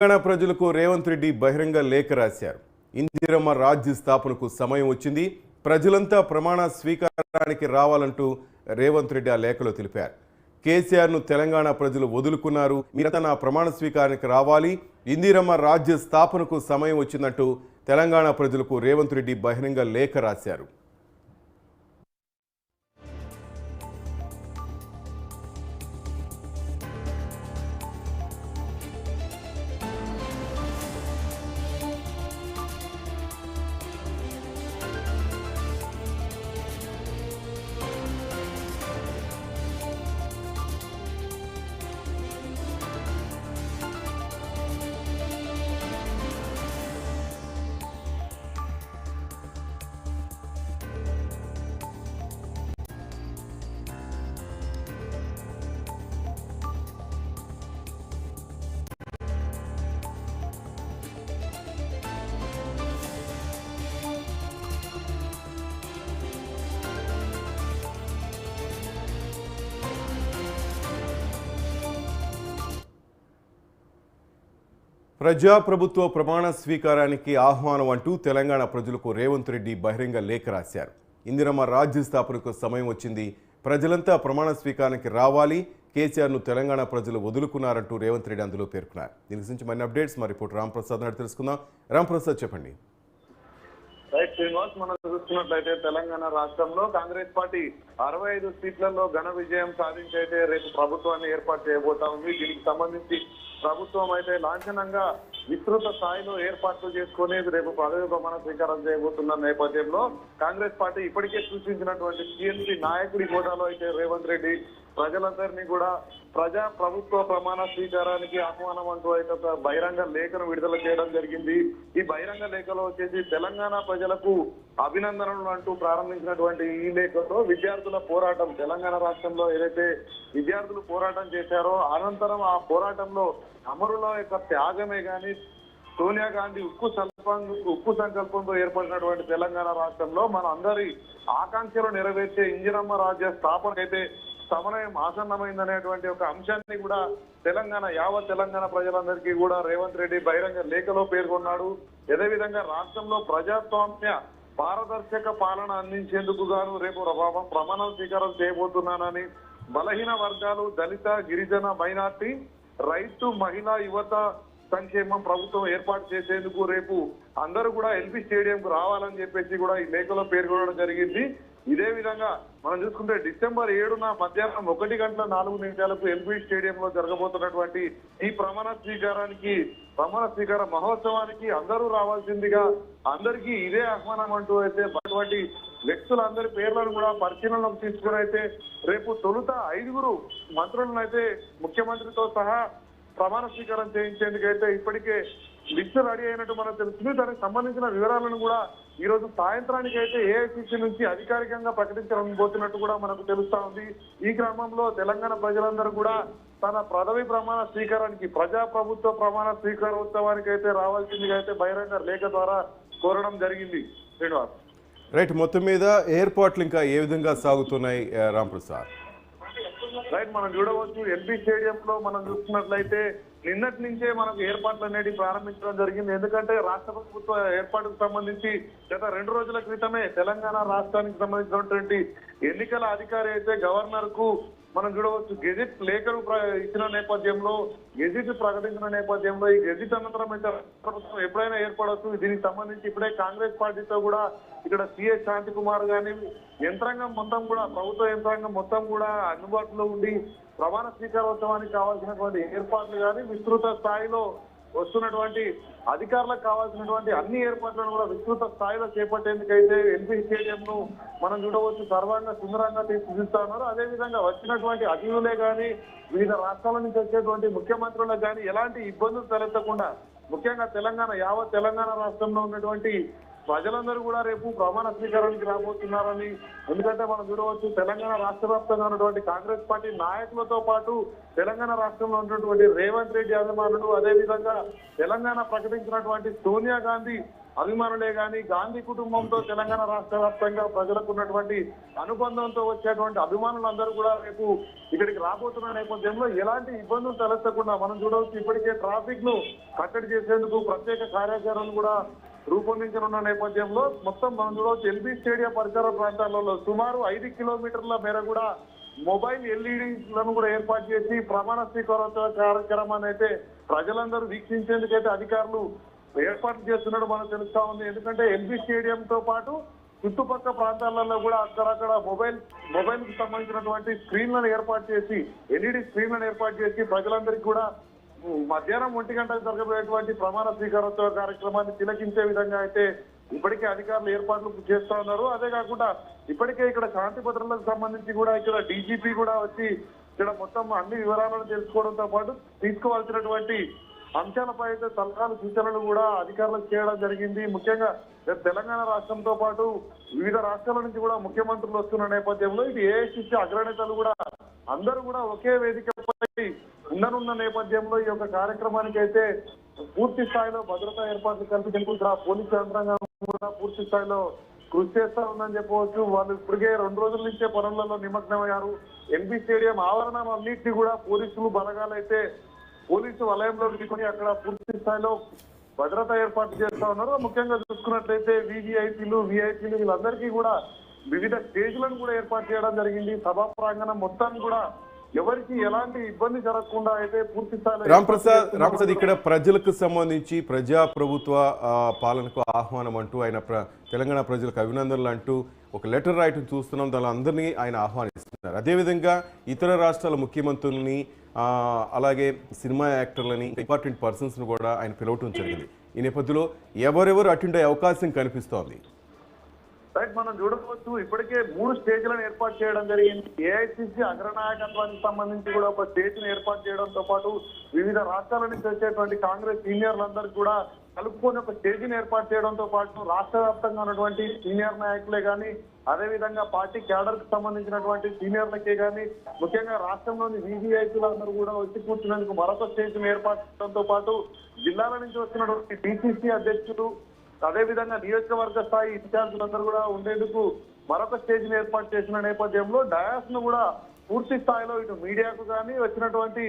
తెలంగాణ ప్రజలకు రేవంత్ రెడ్డి బహిరంగ లేఖ రాశారు. ఇందిరమ్మ రాజ్య స్థాపనకు సమయం వచ్చింది. ప్రజలంతా ప్రమాణ స్వీకారానికి రావాలంటూ రేవంత్ రెడ్డి ఆ లేఖలో తెలిపారు. కేసీఆర్ను తెలంగాణ ప్రజలు వదులుకున్నారు. మీరంతా నా ప్రమాణ స్వీకారానికి రావాలి. ఇందిరమ్మ రాజ్య స్థాపనకు సమయం వచ్చిందంటూ తెలంగాణ ప్రజలకు రేవంత్ రెడ్డి బహిరంగ లేఖ రాశారు. ప్రజాప్రభుత్వ ప్రమాణ స్వీకారానికి ఆహ్వానం అంటూ తెలంగాణ ప్రజలకు రేవంత్ రెడ్డి బహిరంగ లేఖ రాశారు. ఇందిరమ్మ రాజ్య స్థాపనకు సమయం వచ్చింది. ప్రజలంతా ప్రమాణ స్వీకారానికి రావాలి. కేసీఆర్ను తెలంగాణ ప్రజలు వదులుకున్నారంటూ రేవంత్ రెడ్డి అందులో పేర్కొన్నారు. దీనికి సంబంధించి మరిన్ని అప్డేట్స్ మా రిపోర్ట్ రాంప్రసాద్ నాడు తెలుసుకుందాం. రాంప్రసాద్ చెప్పండి. రైట్ శ్రీనివాస్ మనం చూస్తున్నట్లయితే తెలంగాణ రాష్ట్రంలో కాంగ్రెస్ పార్టీ అరవై ఐదు సీట్లలో ఘన విజయం సాధించైతే రేపు ప్రభుత్వాన్ని ఏర్పాటు చేయబోతా ఉంది. దీనికి సంబంధించి ప్రభుత్వం అయితే లాంఛనంగా విస్తృత స్థాయిలో ఏర్పాట్లు చేసుకుని రేపు పదవి ప్రమాణ స్వీకారం చేయబోతున్న నేపథ్యంలో కాంగ్రెస్ పార్టీ ఇప్పటికే సూచించినటువంటి టీఎంసీ నాయకుడి హోదాలో అయితే రేవంత్ రెడ్డి ప్రజలందరినీ కూడా ప్రజా ప్రభుత్వ ప్రమాణ స్వీకారానికి ఆహ్వానం అంటూ అయితే ఒక బహిరంగ లేఖను విడుదల చేయడం జరిగింది. ఈ బహిరంగ లేఖలో వచ్చేసి తెలంగాణ ప్రజలకు అభినందనలు అంటూ ప్రారంభించినటువంటి ఈ లేఖలో విద్యార్థుల పోరాటం తెలంగాణ రాష్ట్రంలో ఏదైతే విద్యార్థులు పోరాటం చేశారో అనంతరం ఆ పోరాటంలో అమరుల యొక్క త్యాగమే కానీ సోనియా గాంధీ ఉక్కు సంకల్పం ఉక్కు సంకల్పంతో ఏర్పడినటువంటి తెలంగాణ రాష్ట్రంలో మన అందరి ఆకాంక్షలు నెరవేర్చే ఇంజనమ్మ రాజ్య స్థాపన అయితే సమన్వయం ఆసన్నమైందనేటువంటి ఒక అంశాన్ని కూడా తెలంగాణ యావత్ తెలంగాణ ప్రజలందరికీ కూడా రేవంత్ రెడ్డి బహిరంగ లేఖలో పేర్కొన్నాడు. అదేవిధంగా రాష్ట్రంలో ప్రజాస్వామ్య పారదర్శక పాలన అందించేందుకు గాను రేపు ప్రమాణ స్వీకారం చేయబోతున్నానని బలహీన వర్గాలు దళిత గిరిజన మైనార్టీ రైతు మహిళా యువత సంక్షేమం ప్రభుత్వం ఏర్పాటు చేసేందుకు రేపు అందరూ కూడా ఎల్పీ స్టేడియం కు రావాలని చెప్పేసి కూడా ఈ లేఖలో పేర్కొనడం జరిగింది. ఇదే విధంగా మనం చూసుకుంటే డిసెంబర్ ఏడున మధ్యాహ్నం ఒకటి గంటల నాలుగు నిమిషాలకు ఎల్బీ స్టేడియం లో జరగబోతున్నటువంటి ఈ ప్రమాణ స్వీకారానికి ప్రమాణ స్వీకార మహోత్సవానికి అందరూ రావాల్సిందిగా అందరికీ ఇదే ఆహ్వానం అంటూ అయితే అటువంటి వ్యక్తులందరి పేర్లను కూడా పరిశీలనలోకి తీసుకుని అయితే రేపు తొలుత ఐదుగురు మంత్రులను అయితే ముఖ్యమంత్రితో సహా ప్రమాణ స్వీకారం చేయించేందుకైతే ఇప్పటికే లిస్టు రెడీ అయినట్టు మనకు తెలుస్తుంది. దానికి సంబంధించిన వివరాలను కూడా ఈ రోజు సాయంత్రానికి అయితే ఏఐసిసి నుంచి అధికారికంగా ప్రకటించబోతున్నట్టు కూడా మనకు తెలుస్తా ఉంది. ఈ క్రమంలో తెలంగాణ ప్రజలందరూ కూడా తన పదవి ప్రమాణ స్వీకారానికి ప్రజా ప్రభుత్వ ప్రమాణ స్వీకారోత్సవానికి అయితే రావాల్సిందిగా అయితే బహిరంగ లేఖ ద్వారా కోరడం జరిగింది. శ్రీనివాస్. రైట్ మొత్తం మీద ఏర్పాట్లు ఇంకా ఏ విధంగా సాగుతున్నాయి రాంప్రసాద్? రైట్ మనం చూడవచ్చు ఎల్బీ స్టేడియం లో మనం చూసుకున్నట్లయితే నిన్నటి నుంచే మనకు ఏర్పాట్లు అనేవి ప్రారంభించడం జరిగింది. ఎందుకంటే రాష్ట్ర ప్రభుత్వ ఏర్పాటుకు సంబంధించి గత రెండు రోజుల క్రితమే తెలంగాణ రాష్ట్రానికి సంబంధించినటువంటి ఎన్నికల అధికారి అయితే గవర్నర్కు మనం చూడవచ్చు గెజిట్ లేఖలు ప్ర- ఇచ్చిన నేపథ్యంలో గెజిట్ ప్రకటించిన నేపథ్యంలో ఈ గెజిట్ అనంతరం అయితే ప్రభుత్వం ఎప్పుడైనా ఏర్పడవచ్చు దీనికి సంబంధించి ఇప్పుడే కాంగ్రెస్ పార్టీతో కూడా ఇక్కడ సిఎస్ శాంతి కుమార్ గాని యంత్రాంగం మొత్తం కూడా ప్రభుత్వ యంత్రాంగం మొత్తం కూడా అందుబాటులో ఉండి ప్రమాణ స్వీకారోత్సవానికి కావాల్సినటువంటి ఏర్పాట్లు కానీ విస్తృత స్థాయిలో వస్తున్నటువంటి అధికారులకు కావాల్సినటువంటి అన్ని ఏర్పాట్లను కూడా విస్తృత స్థాయిలో చేపట్టేందుకైతే ఎల్పీ స్టేడియం ను మనం చూడవచ్చు. సర్వంగా సుందరంగా తీర్చిదిస్తా ఉన్నారు. అదేవిధంగా వచ్చినటువంటి అతిథులే కానీ వివిధ రాష్ట్రాల నుంచి వచ్చేటువంటి ముఖ్యమంత్రులకు కానీ ఎలాంటి ఇబ్బందులు తలెత్తకుండా ముఖ్యంగా తెలంగాణ యావత్ తెలంగాణ రాష్ట్రంలో ఉన్నటువంటి ప్రజలందరూ కూడా రేపు ప్రమాణ స్వీకారానికి రాబోతున్నారని ఎందుకంటే మనం చూడవచ్చు తెలంగాణ రాష్ట్ర వ్యాప్తంగా ఉన్నటువంటి కాంగ్రెస్ పార్టీ నాయకులతో పాటు తెలంగాణ రాష్ట్రంలో ఉన్నటువంటి రేవంత్ రెడ్డి అభిమానులు అదేవిధంగా తెలంగాణ ప్రకటించినటువంటి సోనియా గాంధీ అభిమానులే కానీ గాంధీ కుటుంబంతో తెలంగాణ రాష్ట్ర వ్యాప్తంగా ప్రజలకు ఉన్నటువంటి అనుబంధంతో వచ్చేటువంటి అభిమానులందరూ కూడా రేపు ఇక్కడికి రాబోతున్న నేపథ్యంలో ఎలాంటి ఇబ్బందులు తలెత్తకుండా మనం చూడవచ్చు ఇప్పటికే ట్రాఫిక్ను కట్టడి చేసేందుకు ప్రత్యేక కార్యాచరణను కూడా రూపొందించనున్న నేపథ్యంలో మొత్తం మనం చూడవచ్చు ఎల్బీ స్టేడియం పరిసర ప్రాంతాలలో సుమారు ఐదు కిలోమీటర్ల మేర కూడా మొబైల్ ఎల్ఈడీలను కూడా ఏర్పాటు చేసి ప్రమాణ స్వీకారోత్సవ కార్యక్రమాన్ని అయితే ప్రజలందరూ వీక్షించేందుకైతే అధికారులు ఏర్పాటు చేస్తున్నట్టు మనకు తెలుస్తా ఉంది. ఎందుకంటే ఎల్బీ స్టేడియం తో పాటు చుట్టుపక్కల ప్రాంతాలలో కూడా అక్కడక్కడ మొబైల్ మొబైల్కు సంబంధించినటువంటి స్క్రీన్లను ఏర్పాటు చేసి ఎల్ఈడి స్క్రీన్లను ఏర్పాటు చేసి ప్రజలందరికీ కూడా మధ్యాహ్నం ఒంటి గంటకు జరగబోయేటువంటి ప్రమాణ స్వీకారోత్సవ కార్యక్రమాన్ని తిలకించే విధంగా అయితే ఇప్పటికే అధికారులు ఏర్పాట్లు చేస్తా ఉన్నారు. అదే కాకుండా ఇప్పటికే ఇక్కడ శాంతి భద్రతలకు సంబంధించి కూడా ఇక్కడ డీజీపీ కూడా వచ్చి ఇక్కడ మొత్తం అన్ని వివరాలను తెలుసుకోవడంతో పాటు తీసుకోవాల్సినటువంటి అంశాలపై అయితే సలహాలు సూచనలు కూడా అధికారులకు చేయడం జరిగింది. ముఖ్యంగా తెలంగాణ రాష్ట్రంతో పాటు వివిధ రాష్ట్రాల నుంచి కూడా ముఖ్యమంత్రులు వస్తున్న నేపథ్యంలో ఇది ఏఐసిసి అగ్రనేతలు కూడా అందరూ కూడా ఒకే వేదికపై ఉండనున్న నేపథ్యంలో ఈ యొక్క కార్యక్రమానికి అయితే పూర్తి స్థాయిలో భద్రతా ఏర్పాట్లు కల్పించేందుకు ఇక్కడ పోలీసు యంత్రాంగం కూడా పూర్తి స్థాయిలో కృషి చేస్తా ఉందని చెప్పవచ్చు. వాళ్ళు ఇప్పటికే రెండు రోజుల నుంచే పనులలో నిమగ్నమయ్యారు. ఎంపీ స్టేడియం ఆవరణం అన్నింటినీ కూడా పోలీసులు బలగాలైతే పోలీసు వలయంలోకి తీసుకొని అక్కడ పూర్తి స్థాయిలో భద్రత ఏర్పాటు చేస్తా ఉన్నారు. ముఖ్యంగా చూసుకున్నట్లయితే వివిఐపీలు విఐపీలు వీళ్ళందరికీ కూడా వివిధ స్టేజ్లను కూడా ఏర్పాటు చేయడం జరిగింది. సభా ప్రాంగణం మొత్తాన్ని కూడా ఎవరికి ఎలాంటి ఇబ్బంది జరగకుండా అయితే పూర్తి స్థాయిలో రాంప్రసాద్ రాంప్రసాద్ ఇక్కడ ప్రజలకు సంబంధించి ప్రజా ప్రభుత్వ పాలనకు ఆహ్వానం అంటూ ఆయన తెలంగాణ ప్రజలకు అభినందనలు అంటూ ఒక లెటర్ రాయటం చూస్తున్నాం. దాని అందరినీ ఆయన ఆహ్వానిస్తున్నారు. అదేవిధంగా ఇతర రాష్ట్రాల ముఖ్యమంత్రుల్ని అలాగే సినిమా యాక్టర్లని ఇంపార్టెంట్ పర్సన్స్ని కూడా ఆయన పిలవటం జరిగింది. ఈ నేపథ్యంలో ఎవరెవరు అటెండ్ అయ్యే అవకాశం కనిపిస్తోంది? రైట్ మనం చూడవచ్చు. ఇప్పటికే మూడు స్టేజ్లను ఏర్పాటు చేయడం జరిగింది. ఏఐసిసి అగ్రనాయకత్వానికి సంబంధించి కూడా ఒక స్టేజ్ను ఏర్పాటు చేయడంతో పాటు వివిధ రాష్ట్రాల నుంచి వచ్చేటువంటి కాంగ్రెస్ సీనియర్లందరూ కూడా కలుపుకొని ఒక స్టేజ్ని ఏర్పాటు చేయడంతో పాటు రాష్ట్ర వ్యాప్తంగా ఉన్నటువంటి సీనియర్ నాయకులే కానీ అదేవిధంగా పార్టీ క్యాడర్కు సంబంధించినటువంటి సీనియర్లకే కానీ ముఖ్యంగా రాష్ట్రంలోని వీవీఐపీలందరూ కూడా వచ్చి కూర్చునేందుకు మరొక స్టేజ్ ఏర్పాటు చేయడంతో పాటు జిల్లాల నుంచి వచ్చినటువంటి డిసిసి అధ్యక్షుడు అదే విధంగా నియోజకవర్గ స్థాయి ఇన్ఛార్జీలందరూ కూడా ఉండేందుకు మరొక స్టేజ్ని ఏర్పాటు చేసిన నేపథ్యంలో డయాస్ను కూడా పూర్తి స్థాయిలో ఇటు మీడియాకు కానీ వచ్చినటువంటి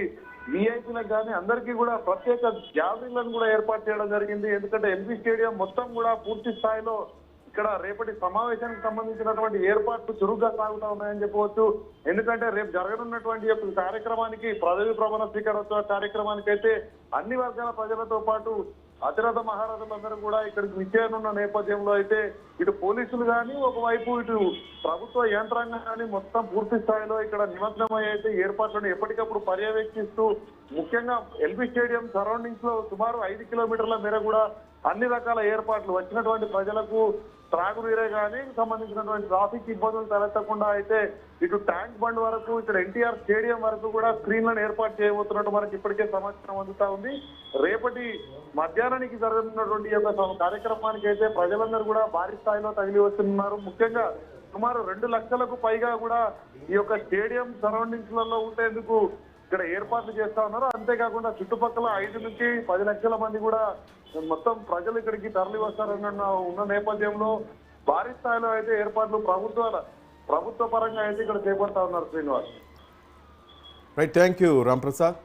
విఐపీలకు కానీ అందరికీ కూడా ప్రత్యేక గ్యాలరీలను కూడా ఏర్పాటు చేయడం జరిగింది. ఎందుకంటే ఎంపీ స్టేడియం మొత్తం కూడా పూర్తి స్థాయిలో ఇక్కడ రేపటి సమావేశానికి సంబంధించినటువంటి ఏర్పాట్లు చురుగ్గా సాగుతా ఉన్నాయని చెప్పవచ్చు. ఎందుకంటే రేపు జరగనున్నటువంటి యొక్క కార్యక్రమానికి పదవి ప్రమాణ స్వీకారోత్సవ కార్యక్రమానికి అయితే అన్ని వర్గాల ప్రజలతో పాటు అతిరథ మహారథులందరూ కూడా ఇక్కడికి విచ్చేయనున్న నేపథ్యంలో అయితే ఇటు పోలీసులు కానీ ఒకవైపు ఇటు ప్రభుత్వ యంత్రాంగం కానీ మొత్తం పూర్తి స్థాయిలో ఇక్కడ నిమగ్నమై అయితే ఏర్పాట్లను ఎప్పటికప్పుడు పర్యవేక్షిస్తూ ముఖ్యంగా ఎల్బీ స్టేడియం సరౌండింగ్స్లో సుమారు ఐదు కిలోమీటర్ల మేర కూడా అన్ని రకాల ఏర్పాట్లు వచ్చినటువంటి ప్రజలకు త్రాగునీరే కానీ సంబంధించినటువంటి ట్రాఫిక్ ఇబ్బందులు తలెత్తకుండా అయితే ఇటు ట్యాంక్ బండ్ వరకు ఇక్కడ ఎన్టీఆర్ స్టేడియం వరకు కూడా స్క్రీన్లను ఏర్పాటు చేయబోతున్నట్టు మనకి ఇప్పటికే సమాచారం అందుతా ఉంది. రేపటి మధ్యాహ్నానికి జరుగుతున్నటువంటి యొక్క కార్యక్రమానికి అయితే ప్రజలందరూ కూడా భారీ స్థాయిలో తగిలి వస్తున్నారు. ముఖ్యంగా సుమారు రెండు లక్షలకు పైగా కూడా ఈ యొక్క స్టేడియం సరౌండింగ్స్లలో ఉండేందుకు ఇక్కడ ఏర్పాట్లు చేస్తా ఉన్నారు అంతేకాకుండా చుట్టుపక్కల ఐదు నుంచి పది లక్షల మంది కూడా మొత్తం ప్రజలు ఇక్కడికి తరలి వస్తారన్న ఉన్న నేపథ్యంలో భారీ స్థాయిలో అయితే ఏర్పాట్లు ప్రభుత్వాల ప్రభుత్వ పరంగా అయితే ఇక్కడ చేపడతా ఉన్నారు Srinivas. Right thank you Ram Prasad